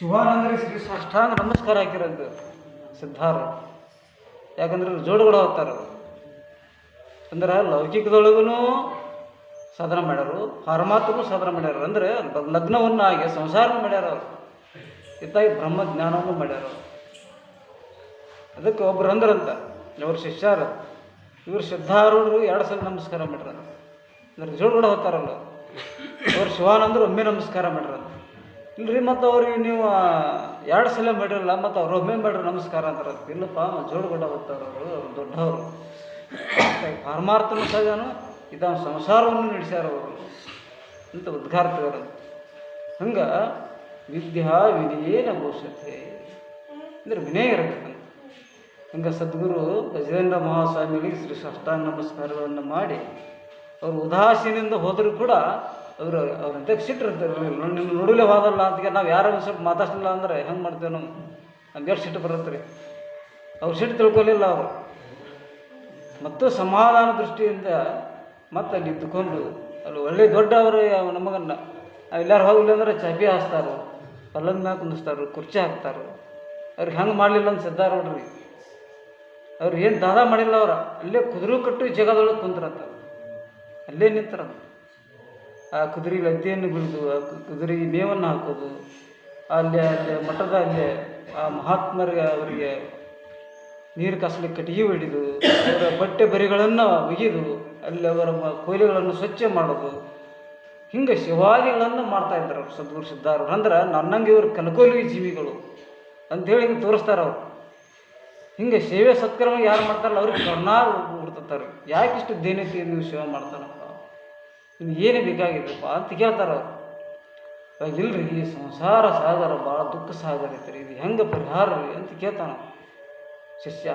ಶಿವಾನಂದರಿ ಶ್ರೀ ಸಾಷ್ಟಾಂಗ ನಮಸ್ಕಾರ ಹಾಕಿರೋದು ಸಿದ್ಧಾರ. ಯಾಕಂದ್ರೆ ಜೋಡುಗಳು ಹೋಗ್ತಾರ ಅಂದ್ರೆ ಲೌಕಿಕದೊಳಗೂ ಸಾಧನ ಮಾಡ್ಯಾರು, ಪರಮಾತ್ಮಗೂ ಸಾಧನ ಮಾಡ್ಯಾರ. ಅಂದ್ರೆ ಲಗ್ನವನ್ನು ಆಗಿ ಸಂಸಾರ ಮಾಡ್ಯಾರ ಅವರು. ಇತ್ತಾಗಿ ಬ್ರಹ್ಮ ಜ್ಞಾನವನ್ನು ಮಾಡ್ಯಾರ. ಅದಕ್ಕೆ ಒಬ್ರು ಅಂದ್ರಂತ, ಇವ್ರ ಶಿಷ್ಯರು. ಇವರು ಸಿದ್ಧಾರೂಢರು ಎರಡು ಸಲ ನಮಸ್ಕಾರ ಮಾಡ್ರ ಅಂದ್ರೆ ಜೋಡುಗಳು ಹೋಗ್ತಾರಲ್ಲ ಅವ್ರು. ಶಿವಾನಂದರು ಒಮ್ಮೆ ನಮಸ್ಕಾರ ಮಾಡ್ರ ಇಲ್ರಿ, ಮತ್ತು ಅವ್ರಿಗೆ ನೀವು ಎರಡು ಸಲ ಮಾಡಿರಲ್ಲ ಮತ್ತು ಅವ್ರು ಒಮ್ಮೆ ಮಾಡ್ರಿ ನಮಸ್ಕಾರ ಅಂತಾರೆ. ಇಲ್ಲಪ್ಪ ಜೋಡುಗಡ ಹೋಗ್ತಾರ ಅವರು, ಅವ್ರು ದೊಡ್ಡವರು. ಪರಮಾರ್ಥನು ಸಹಜನು ಇದನ್ನು ಸಂಸಾರವನ್ನು ನಡೆಸ್ಯಾರ ಅವರು. ಅಂತ ಉದ್ಘಾರ್ತಿವರು ಹಂಗೆ ವಿದ್ಯಾ ವಿನಯೇನ ಘೋಷತೆ ಅಂದ್ರೆ ವಿನಯ ಇರಬೇಕಂತ. ಹಂಗೆ ಸದ್ಗುರು ಗಜೇಂದ್ರ ಮಹಾಸ್ವಾಮಿಗಳಿಗೆ ಶ್ರೀ ಸಷ್ಟಾಂಗ ನಮಸ್ಕಾರಗಳನ್ನು ಮಾಡಿ, ಅವರು ಉದಾಸೀನಿಂದ ಹೋದರೂ ಕೂಡ ಅವರು ಅವ್ರ ಅಧ್ಯಕ್ಷ ಸಿಟ್ಟಿರ್ತಾರೆ ನಿಮ್ಮ ನೋಡಲೇ ಹೋದಲ್ಲ ಅಂತ ನಾವು ಯಾರು ಸ್ವಲ್ಪ ಮಾತಾಡ್ಸಿಲ್ಲ ಅಂದ್ರೆ ಹೆಂಗೆ ಮಾಡ್ತೇವೆ ನಾವು? ನಮ್ಗೆ ಎಷ್ಟು ಸಿಟ್ಟು ಬರುತ್ತೆ ರೀ. ಅವ್ರು ಸಿಟ್ಟು ತಿಳ್ಕೊಲಿಲ್ಲ ಅವರು. ಮತ್ತು ಸಮಾಧಾನ ದೃಷ್ಟಿಯಿಂದ ಮತ್ತೆ ಅಲ್ಲಿ ಇದ್ದುಕೊಂಡು, ಅಲ್ಲಿ ಒಳ್ಳೆ ದೊಡ್ಡವರು ನಮಗನ್ನು ಎಲ್ಲರೂ ಹೋಗಲಿ ಅಂದ್ರೆ ಚಪಿ ಹಾಸ್ತಾರೆ, ಪಲ್ಲಂಗ ಮ್ಯಾಗ ಕುಂದಿಸ್ತಾರೆ, ಕುರ್ಚಿ ಹಾಕ್ತಾರೆ. ಅವ್ರಿಗೆ ಹೆಂಗೆ ಮಾಡಲಿಲ್ಲ ಅಂತ ಸಿದ್ಧಾರ ನೋಡ್ರಿ. ಅವ್ರು ಏನು ದಾದಾ ಮಾಡಿಲ್ಲ ಅವ್ರ. ಅಲ್ಲೇ ಕುದುರೆ ಕಟ್ಟು ಜಗದೊಳಗೆ ಕುಂತ್ರಂತ ಅಲ್ಲೇ ನಿಂತಾರಂತ ಆ ಕುದುರೆ ಲದ್ದಿಯನ್ನು ಬಿಡುದು ಆ ಕುದುರೆಗೆ ಮೇವನ್ನು ಹಾಕೋದು ಅಲ್ಲಿ ಅಲ್ಲಿ ಮಠದ ಅಲ್ಲಿ ಆ ಮಹಾತ್ಮರಿಗೆ ಅವರಿಗೆ ನೀರು ಕಾಸಲಿಕ್ಕೆ ಕಟ್ಟಿಗೆ ಹಿಡಿದು, ಅವರ ಬಟ್ಟೆ ಬರಿಗಳನ್ನು ಒಗೆದು, ಅಲ್ಲಿ ಅವರ ಕೊಯ್ಲುಗಳನ್ನು ಸ್ವಚ್ಛ ಮಾಡೋದು ಹಿಂಗೆ ಶಿವಾದಿಗಳನ್ನು ಮಾಡ್ತಾ ಇದ್ದಾರೆ ಅವ್ರು ಸದ್ಗುರು ಸಿದ್ಧಾರ್ ಅಂದ್ರೆ ನನ್ನಂಗೆ ಇವರು ಕನಕೋಲಿ ಜೀವಿಗಳು ಅಂತೇಳಿ ಹಿಂಗೆ ತೋರಿಸ್ತಾರೆ ಅವರು. ಹಿಂಗೆ ಸೇವೆ ಸತ್ಕರ್ಮ ಯಾರು ಮಾಡ್ತಾರಲ್ಲ, ಅವ್ರಿಗೆ ಕರ್ನಾರ ಹುಡ್ತಾರೆ ಯಾಕೆ ಇಷ್ಟು ಸೇವೆ ಮಾಡ್ತಾನಪ್ಪ ನಿಮ್ಗೆ ಏನೇ ಬೇಕಾಗಿತ್ತಪ್ಪ ಅಂತ ಕೇಳ್ತಾರೆ ಇಲ್ರಿ, ಈ ಸಂಸಾರ ಸಾಗರ ಭಾಳ ದುಃಖ ಸಾಗರ ಐತ್ರಿ, ಇದು ಹೆಂಗೆ ಪರಿಹಾರ ರೀ ಅಂತ ಕೇಳ್ತಾನ ಶಿಷ್ಯ,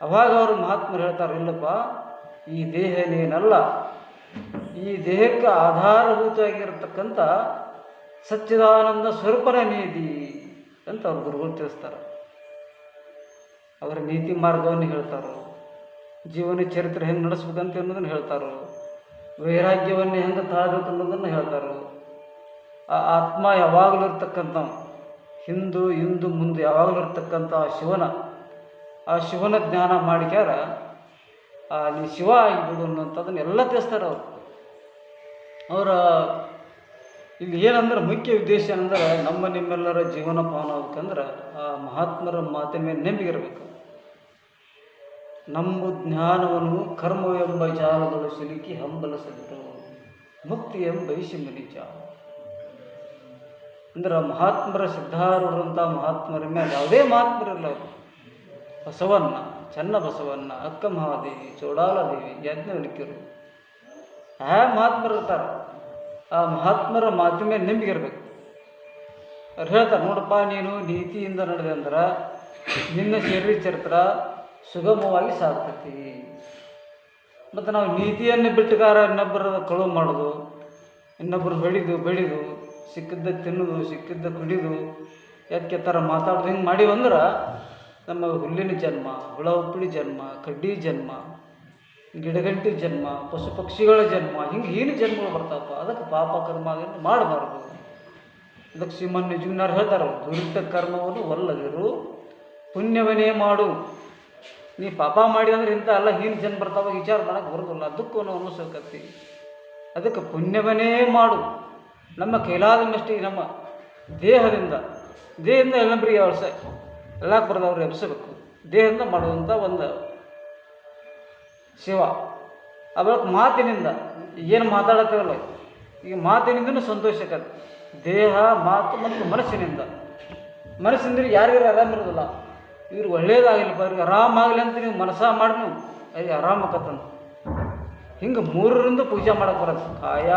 ಅವಾಗ ಅವರು ಮಹಾತ್ಮರು ಹೇಳ್ತಾರೆ, ಇಲ್ಲಪ್ಪ, ಈ ದೇಹ ನೀನಲ್ಲ. ಈ ದೇಹಕ್ಕೆ ಆಧಾರಭೂತವಾಗಿರತಕ್ಕಂಥ ಸಚ್ಚಿದಾನಂದ ಸ್ವರೂಪನ ನೀತಿ ಅಂತ ಅವ್ರ ಗುರುಗಳು ತಿಳಿಸ್ತಾರೆ. ಅವರ ನೀತಿ ಮಾರ್ಗವನ್ನು ಹೇಳ್ತಾರೋ ಜೀವನ ಚರಿತ್ರೆ ಹೆಂಗೆ ನಡೆಸ್ಬೇಕಂತ ಅನ್ನೋದನ್ನು ಹೇಳ್ತಾರೋ ವೈರಾಗ್ಯವನ್ನು ಹೆಂಗೆ ತಾಳ್ಬೇಕನ್ನೋದನ್ನು ಹೇಳ್ತಾರೆ ಆ ಆತ್ಮ ಯಾವಾಗಲೂ ಇರ್ತಕ್ಕಂಥ ಹಿಂದು, ಹಿಂದೂ ಮುಂದೆ ಯಾವಾಗಲೂ ಇರ್ತಕ್ಕಂಥ ಆ ಶಿವನ ಆ ಶಿವನ ಜ್ಞಾನ ಮಾಡಿಕ್ಯಾರ, ಆ ನೀ ಶಿವ ಆಗಿಬಿಡು ಅನ್ನೋಂಥದ್ದನ್ನ ಎಲ್ಲ ತಿಳಿಸ್ತಾರೆ ಅವರು. ಅವರ ಇಲ್ಲಿ ಏನಂದ್ರೆ ಮುಖ್ಯ ಉದ್ದೇಶ ಏನಂದ್ರೆ ನಮ್ಮ ನಿಮ್ಮೆಲ್ಲರ ಜೀವನ ಪಾವನ ಆಗ್ಬೇಕಂದ್ರೆ ಆ ಮಹಾತ್ಮರ ಮಾತಿನ ಮೇಲೆ ನಂಬಿಕೆ ಇರಬೇಕು. ನಮ್ಮ ಜ್ಞಾನವನ್ನು ಕರ್ಮವೆಂಬ ಜಾಲದೊಳು ಸಿಲುಕಿ ಹಂಬಲಿಸಿದ್ರು ಮುಕ್ತಿ ಎಂಬ ನಿಜ ಅಂದ್ರೆ ಮಹಾತ್ಮರ ಸಿದ್ಧಾರೂಢರಂಥ ಮಹಾತ್ಮರ ಮೇಲೆ ಯಾವುದೇ ಮಹಾತ್ಮರಿಲ್ಲ ಅವರು. ಬಸವಣ್ಣ, ಚನ್ನ ಬಸವಣ್ಣ, ಅಕ್ಕ ಮಹಾದೇವಿ ಚೌಡಾಲದೇವಿ ಯಜ್ಞವಲಿಕರು ಆ ಮಹಾತ್ಮರು ಇರ್ತಾರೆ. ಆ ಮಹಾತ್ಮರ ಮಾತು ಮೇಲೆ ಇರಬೇಕು. ಅವ್ರು ಹೇಳ್ತಾರೆ, ನೋಡಪ್ಪ, ನೀನು ನೀತಿಯಿಂದ ನಡೆದೆ ಅಂದ್ರೆ ನಿನ್ನ ಶರೀರ ಚರಿತ್ರ ಸುಗಮವಾಗಿ ಸಾಗ್ತೈತಿ. ಮತ್ತು ನಾವು ನೀತಿಯನ್ನು ಬಿಟ್ಟುಕಾರ ಇನ್ನೊಬ್ಬರ ಕಳುವು ಮಾಡೋದು, ಇನ್ನೊಬ್ಬರು ಬೆಳೆದು ಬೆಳೆದು, ಸಿಕ್ಕಿದ್ದ ತಿನ್ನೋದು, ಸಿಕ್ಕಿದ್ದ ಕುಡಿದು, ಯಾಕೆ ಥರ ಮಾತಾಡೋದು? ಹಿಂಗೆ ಮಾಡಿವಂದ್ರೆ ನಮ್ಮ ಹುಲ್ಲಿನ ಜನ್ಮ, ಹುಳ ಉಪ್ಪಳಿ ಜನ್ಮ, ಕಡ್ಡಿ ಜನ್ಮ, ಗಿಡಗಂಟಿ ಜನ್ಮ, ಪಶು ಪಕ್ಷಿಗಳ ಜನ್ಮ, ಹಿಂಗೆ ಏನು ಜನ್ಮಗಳು ಬರ್ತಾವಪ್ಪ, ಅದಕ್ಕೆ ಪಾಪ ಕರ್ಮ ಮಾಡಬಾರ್ದು. ಅದಕ್ಕೆ ಶ್ರೀಮನ್ ನಿಜುಗ್ನಾರು ಹೇಳ್ತಾರೆ, ದುರಿತ ಕರ್ಮವನ್ನು ಒಲ್ಲದಿರು ಪುಣ್ಯವನೇ ಮಾಡು. ನೀ ಪಾಪ ಮಾಡಿ ಅಂದ್ರೆ ಇಂಥ ಎಲ್ಲ ಹೀನ ಜನ ಬರ್ತಾವ ವಿಚಾರ ಮಾಡಕ್ಕೆ ಬರೋದಿಲ್ಲ. ಅದಕ್ಕೂ ನಾವು ಅನುಸಕತ್ತಿ ಅದಕ್ಕೆ ಪುಣ್ಯವನ್ನೇ ಮಾಡು. ನಮ್ಮ ಕೈಲಾದನ್ನಷ್ಟೇ ನಮ್ಮ ದೇಹದಿಂದ ದೇಹದಿಂದ ಎಲ್ಲಂಬರಿಗೆ ಅವಶ್ಯ ಎಲ್ಲ ಬರೆದವ್ರು ಎಬ್ಸಬೇಕು. ದೇಹದಿಂದ ಮಾಡುವಂಥ ಒಂದು ಶಿವ. ಅವಾಗ ಮಾತಿನಿಂದ ಏನು ಮಾತಾಡತ್ತೇವಲ್ಲ ಈಗ ಮಾತಿನಿಂದನೂ ಸಂತೋಷಕತೆ ದೇಹ, ಮಾತು ಮತ್ತು ಮನಸ್ಸಿನಿಂದ. ಮನಸ್ಸಿಂದ ಯಾರಿಗಾರು ಆರಾಮಿರೋದಿಲ್ಲ ಇವ್ರು ಒಳ್ಳೇದಾಗಿಲ್ಲಪ್ಪ ಇವ್ರಿಗೆ ಆರಾಮಾಗಲಿ ಅಂತ ನೀವು ಮನಸ್ಸ ಮಾಡಿ ನೀವು ಅದು ಆರಾಮಕತ್ತಂತ. ಹಿಂಗೆ ಮೂರರಿಂದ ಪೂಜೆ ಮಾಡಕ್ಕೆ ಬರತ್ತೆ ಕಾಯ,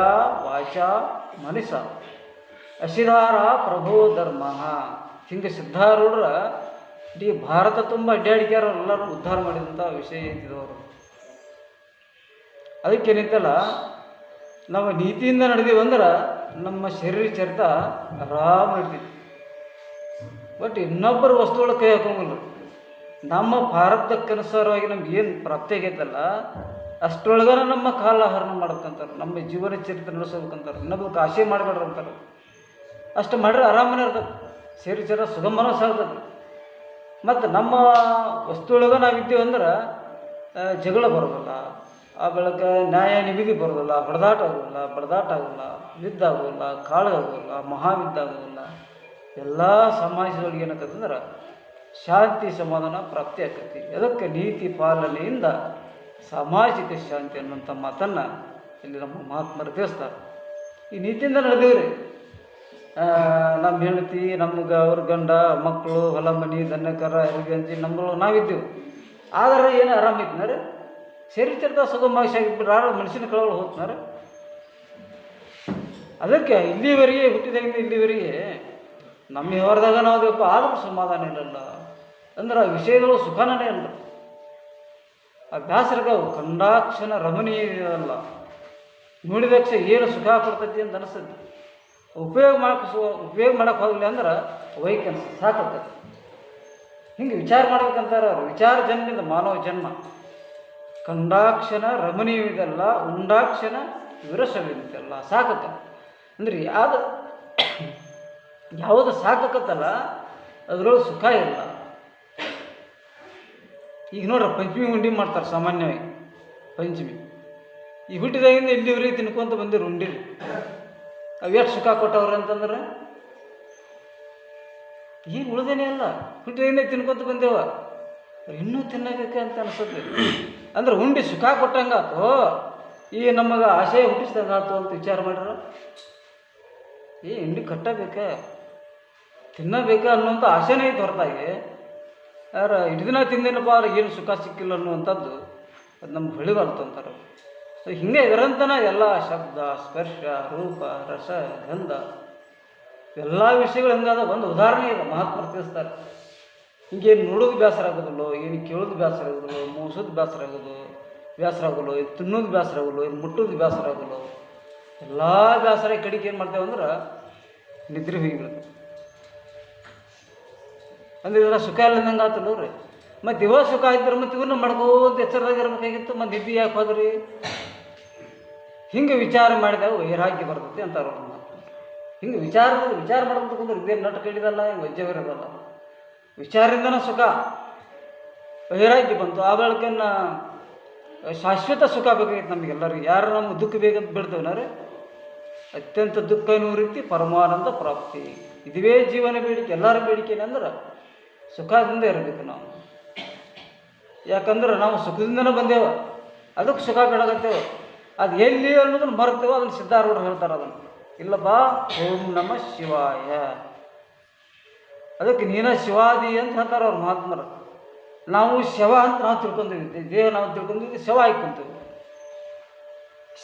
ವಾಚ, ಮನಸ್ಸ. ಅಶಿಧಾರ ಪ್ರಭೋ ಧರ್ಮ. ಹಿಂಗೆ ಸಿದ್ಧಾರೂಢರ ಇಡೀ ಭಾರತ ತುಂಬ ಅಡ್ಡಾಡಿಕ್ಯಾರ ಎಲ್ಲರೂ ಉದ್ಧಾರ ಮಾಡಿದಂಥ ವಿಷಯ ಐತಿದವರು ಅದಕ್ಕೇನಿತ್ತಲ್ಲ ನಾವು ನೀತಿಯಿಂದ ನಡೆದೀವಂದ್ರೆ ನಮ್ಮ ಶರೀರ ಚರಿತ ಆರಾಮ ಇರ್ತೈತಿ. ಬಟ್ ಇನ್ನೊಬ್ಬರ ವಸ್ತುಗಳ ಕೈ ಹಾಕೋಂಗಿಲ್ಲ. ನಮ್ಮ ಭಾರತಕ್ಕನುಸಾರವಾಗಿ ನಮ್ಗೆ ಏನು ಪ್ರಾಪ್ತಿ ಆಗೈತಲ್ಲ ಅಷ್ಟರೊಳಗನ ನಮ್ಮ ಕಾಲ ಹರಣ ಮಾಡ್ಬೇಕಂತಾರೆ, ನಮ್ಮ ಜೀವನ ಚರಿತ್ರೆ ನಡೆಸಬೇಕಂತಾರೆ ಇನ್ನೊಬ್ಬಕ್ಕೆ ಕಾಶಿ ಮಾಡಬೇಡ್ರಿ ಅಂತಾರೆ. ಅಷ್ಟು ಮಾಡಿದ್ರೆ ಆರಾಮನೆ ಇರ್ತದೆ. ಸೇರಿ ಚರ ಸುಗಮನ ಸಾಗ್ತದೆ. ಮತ್ತು ನಮ್ಮ ನಾವು ಇದ್ದೀವಿ ಅಂದ್ರೆ ಜಗಳ ಬರೋದಿಲ್ಲ. ಆ ಬೆಳಕ ನ್ಯಾಯ ನಿಮಿಗೆ ಬರೋದಿಲ್ಲ ಹೊಡೆದಾಟ ಆಗೋಲ್ಲ ಬಡದಾಟ ಆಗೋಲ್ಲ ಯುದ್ಧ ಆಗೋಲ್ಲ ಕಾಳಗಾಗೋಲ್ಲ ಮಹಾವಿದ್ದ ಆಗೋದಿಲ್ಲ. ಎಲ್ಲ ಸಮಾಜದೊಳಗೆ ಏನಾಗ್ತದಂದ್ರೆ ಶಾಂತಿ ಸಮಾಧಾನ ಪ್ರಾಪ್ತಿ ಆಕತಿ ಅದಕ್ಕೆ ನೀತಿ ಪಾಲನೆಯಿಂದ ಸಾಮಾಜಿಕ ಶಾಂತಿ ಅನ್ನುವಂಥ ಮಾತನ್ನು ಇಲ್ಲಿ ನಮ್ಮ ಮಹಾತ್ಮರು ತಿಳಿಸ್ತಾರೆ. ಈ ನೀತಿಯಿಂದ ನಡೆದೇವ್ರಿ ನಮ್ಮ ಹೆಂಡತಿ, ನಮ್ಗೆ ಅವ್ರ ಗಂಡ ಮಕ್ಕಳು ಹೊಲ ಮನೆ ದನ ಕರ ಎರಿಗಂಜಿ ನಮ್ಮಗಳು ನಾವಿದ್ದೀವಿ. ಆದರೆ ಏನು ಆರಾಮಿತ್ನಾರೆ ಸೇರಿತಿರ್ದ ಸುಗಮವಾಗಿ ಯಾರು ಮನುಷ್ಯನ ಕಳವಳು ಹೋಗ್ತಾರೆ ಅದಕ್ಕೆ ಇಲ್ಲಿವರೆಗೆ ಹುಟ್ಟಿದಾಗಿಂದ ಇಲ್ಲಿವರೆಗೆ ನಮ್ಮ ವ್ಯವಹಾರದಾಗ ನಾವು ದೇವಪ್ಪ ಆದರೂ ಸಮಾಧಾನ ಇರಲ್ಲ ಅಂದ್ರೆ ಆ ವಿಷಯಗಳು ಸುಖನೇ ಇಲ್ಲ ಆ ಬ್ಯಾಸರಗ ಕಂಡಾಕ್ಷಣ ರಮಣೀಯ ಅಲ್ಲ. ನೋಡಿದಕ್ಷ ಏನು ಸುಖ ಕೊಡ್ತೈತಿ ಅಂತ ಅನಿಸ್ತೈತಿ. ಉಪಯೋಗ ಮಾಡಕ್ಕೆ ಸು ಉಪಯೋಗ ಮಾಡಕ್ಕೆ ಹೋಗಲಿ ಅಂದ್ರೆ ವೈಕ್ ಅನ್ಸುತ್ತೆ ಸಾಕಾಗ್ತದೆ ಹಿಂಗೆ ವಿಚಾರ ಮಾಡ್ಬೇಕಂತಾರೆ ಅವ್ರು. ವಿಚಾರ ಜನ್ಮದಿಂದ ಮಾನವ ಜನ್ಮ. ಕಂಡಾಕ್ಷಣ ರಮಣೀಯವಿದಲ್ಲ ಉಂಡಾಕ್ಷಣ ವಿರಸವಿದಲ್ಲ ಸಾಕತ್ತೆ ಅಂದ್ರೆ ಯಾವ್ದು ಯಾವುದು ಸಾಕತ್ತಲ್ಲ ಅದರೊಳಗೆ ಸುಖ ಇಲ್ಲ. ಈಗ ನೋಡ್ರಿ, ಪಂಚಮಿ ಉಂಡಿ ಮಾಡ್ತಾರೆ ಸಾಮಾನ್ಯವಾಗಿ. ಪಂಚಮಿ. ಈ ಹುಟ್ಟಿದಾಗಿಂದ ಇಲ್ಲಿವರೆಗೆ ತಿನ್ಕೊಂತ ಬಂದಿರು ಉಂಡಿರಿ ಅವು ಎಷ್ಟು ಸುಖ ಕೊಟ್ಟವ್ರೆ ಅಂತಂದ್ರೆ? ಈಗ ಉಳ್ದೇನೆ ಅಲ್ಲ, ಹುಟ್ಟಿದಾಗಿಂದ ತಿನ್ಕೊಂತ ಬಂದೇವ. ಇನ್ನೂ ತಿನ್ನಬೇಕು ಅಂತ ಅನ್ಸುತ್ತೆ. ಅಂದ್ರೆ ಉಂಡಿ ಸುಖ ಕೊಟ್ಟಂಗಾತು, ಈ ನಮಗೆ ಆಸೆ ಹುಟ್ಟಿಸ್ದಂಗಾತು ಅಂತ ವಿಚಾರ ಮಾಡ್ರ? ಏ ಉಂಡಿ ಕಟ್ಟಬೇಕ? ತಿನ್ನಬೇಕ ಅನ್ನುವಂಥ ಆಸೆನೇ ಐತೆ ಹೊರತಾಗಿ. ಯಾರ ಇಟ್ ದಿನ ತಿಂದೇನಪ್ಪ ಅವ್ರೆ ಏನು ಸುಖ ಸಿಕ್ಕಿಲ್ಲ ಅನ್ನುವಂಥದ್ದು ಅದು ನಮ್ಗೆ ಹೊಳಿಬಾರ್ದು ಅಂತಾರೆ. ಸೊ ಹಿಂಗೆ ಇದರಂತನ ಎಲ್ಲ, ಶಬ್ದ, ಸ್ಪರ್ಶ, ರೂಪ, ರಸ, ಗಂಧ, ಎಲ್ಲ ವಿಷಯಗಳು ಹೆಂಗಾದ ಒಂದು ಉದಾಹರಣೆ ಇದೆ ಮಹಾತ್ಮರು ತಿಳಿಸ್ತಾರೆ. ಹಿಂಗೇನು ನೋಡೋದು ಬೇಸರ ಆಗೋದಿಲ್ಲೋ ಏನು ಕೇಳೋದು ಬೇಸರ ಆಗೋದಿಲ್ಲೋ ಮೂಸೋದು ಬೇಸರ ಆಗೋದು ಬೇಸರ ಆಗೋಲ್ಲ, ಇದು ತಿನ್ನೋದು ಬೇಸರ ಆಗೋಲ್ಲ, ಇದು ಮುಟ್ಟೋದು ಬೇಸರ ಆಗೋಲ್ಲ. ಎಲ್ಲ ಬೇಸರ ಕಡೆಗೆ ಏನು ಮಾಡ್ತೇವೆ ಅಂದ್ರೆ ನಿದ್ರೆ ಹೋಗಿಬಿಡುತ್ತೆ. ಅಂದ್ರೆ ಇವರ ಸುಖ ಇಲ್ಲದಂಗೆ ಆತಲ್ಲ ರೀ ಮತ್ತು ಇವ ಸುಖ ಇದ್ರೆ ಮತ್ತು ಇವನ್ನ ಮಾಡ್ಕೋತ ಎಚ್ಚರದಾಗಿರ್ಬೇಕಾಗಿತ್ತು ಮತ್ತೆ ನಿದ್ದೆ ಯಾಕೆ ಹೋದ್ರಿ? ಹಿಂಗೆ ವಿಚಾರ ಮಾಡಿದಾಗ ವೈರಾಗ್ಯ ಬರ್ತೈತಿ ಅಂತ ಅವ್ರ. ಹಿಂಗೆ ವಿಚಾರ ವಿಚಾರ ಮಾಡ್ಕೊಂಡು ಕುಂದ್ರೆ, ಇದೇನು ನಟ ಕೇಳಿದಲ್ಲ, ಹಿಂಗೆ ವಜ್ಜವಿರೋದಲ್ಲ. ವಿಚಾರದಿಂದನೂ ಸುಖ. ವೈರಾಗ್ಯ ಬಂತು. ಆ ಬೆಳಕನ್ನು ಶಾಶ್ವತ ಸುಖ ಬೇಕಾಗಿತ್ತು ನಮಗೆಲ್ಲರಿಗೂ ಯಾರು ನಮ್ಮ ದುಃಖ ಬೇಕಂತ ಬಿಡ್ತೇವನಾರೆ ಅತ್ಯಂತ ದುಃಖ ರೀತಿ, ಪರಮಾನಂದ ಪ್ರಾಪ್ತಿ. ಇದುವೇ ಜೀವನ ಬೇಡಿಕೆ, ಎಲ್ಲರ ಬೇಡಿಕೆ ಏನಂದ್ರೆ ಸುಖದಿಂದ ಇರಬೇಕು ನಾವು. ಯಾಕಂದ್ರೆ ನಾವು ಸುಖದಿಂದನೇ ಬಂದೇವ. ಅದಕ್ಕೆ ಸುಖ ಬೇಡಾಗತ್ತೇವೆ ಅದು ಎಲ್ಲಿ ಅನ್ನೋದನ್ನು ಮರ್ತೇವೆ ಅದನ್ನು ಸಿದ್ಧಾರೂಢರು ಹೇಳ್ತಾರೆ ಅದನ್ನು. ಇಲ್ಲಪ್ಪ, ಓಂ ನಮ ಶಿವಾಯ. ಅದಕ್ಕೆ ನೀನ ಶಿವಾದಿ ಅಂತ ಹೇಳ್ತಾರೆ ಅವ್ರ ಮಹಾತ್ಮರು. ನಾವು ಶವ ಅಂತ ನಾವು ತಿಳ್ಕೊಂಡಿದ್ವಿ ದೇಹ ನಾವು ತಿಳ್ಕೊಂಡಿದ್ವಿ ಶವ ಆಗಿ ಕುಂತೀವಿ.